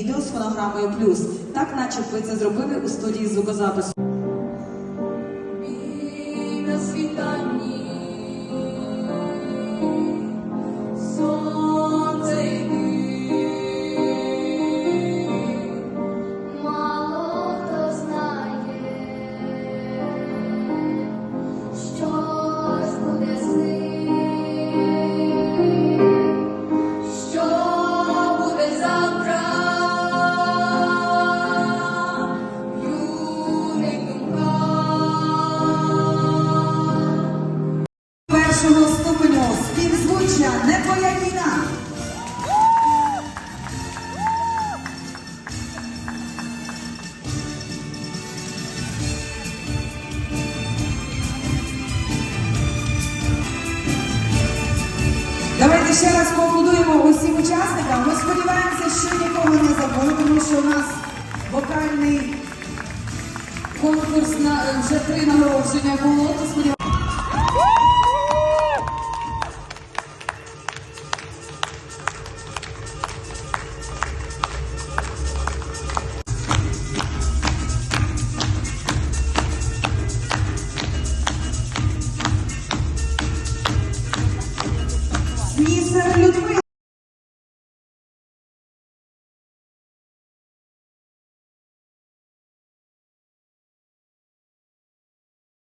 Відео з фонограмою плюс. Так начебто ви це зробили у студії звукозапису. на світанні. Давайте ще раз поаплодуємо усім учасникам. Ми сподіваємося, що нікого не забули, тому що у нас вокальний конкурс на вже три нагородження було. Salut,